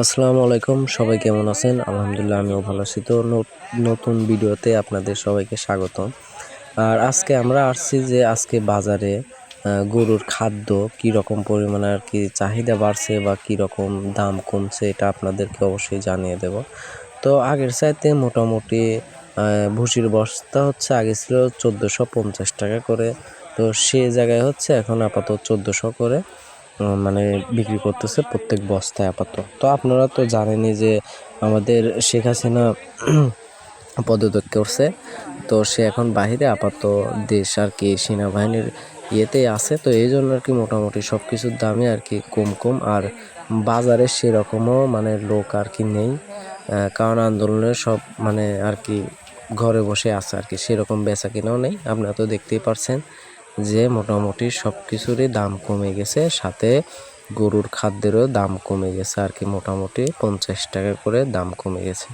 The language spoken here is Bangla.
আসসালামু আলাইকুম, সবাই কেমন আছেন? আলহামদুলিল্লাহ, আমিও ভালো আছি। তো নতুন ভিডিওতে আপনাদের সবাইকে স্বাগতম। আর আজকে আমরা আসছি যে আজকে বাজারে গরুর খাদ্য কি রকম পরিমাণে আর কি চাহিদা বাড়ছে বা কি রকম দাম কমছে, এটা আপনাদেরকে অবশ্যই জানিয়ে দেব। তো আগের চাইতে মোটামুটি ভুসির বস্তা হচ্ছে আগে ছিল চোদ্দোশো পঞ্চাশ টাকা করে। তো সে জায়গায় হচ্ছে এখন আপাতত চোদ্দোশো করে। মানে বিক্রি করতেছে প্রত্যেক বস্তায় আপাতত। তো আপনারা তো জানেনই যে আমাদের শেখ হাসিনা পদত্যাগ করছে। তো সে এখন বাহিরে আপাতত দেশ আর কি সেনাবাহিনীর ইয়েতেই আছে। তো এই জন্য আর কি মোটামুটি সব কিছুর দামই আর কি কম কম। আর বাজারে সেরকমও মানে লোক আর কি নেই। কারণ আন্দোলনের সব মানে আর কি ঘরে বসে আছে আর কি। সেরকম বেচা কিনাও নেই। আপনারা তো দেখতেই পারছেন। যে মোটামুটি সব কিছুরই দাম কমে গেছে, সাথে গরুর খাদ্যেরও দাম কমে গেছে আর কি, মোটামুটি পঞ্চাশ টাকা করে দাম কমে গেছে।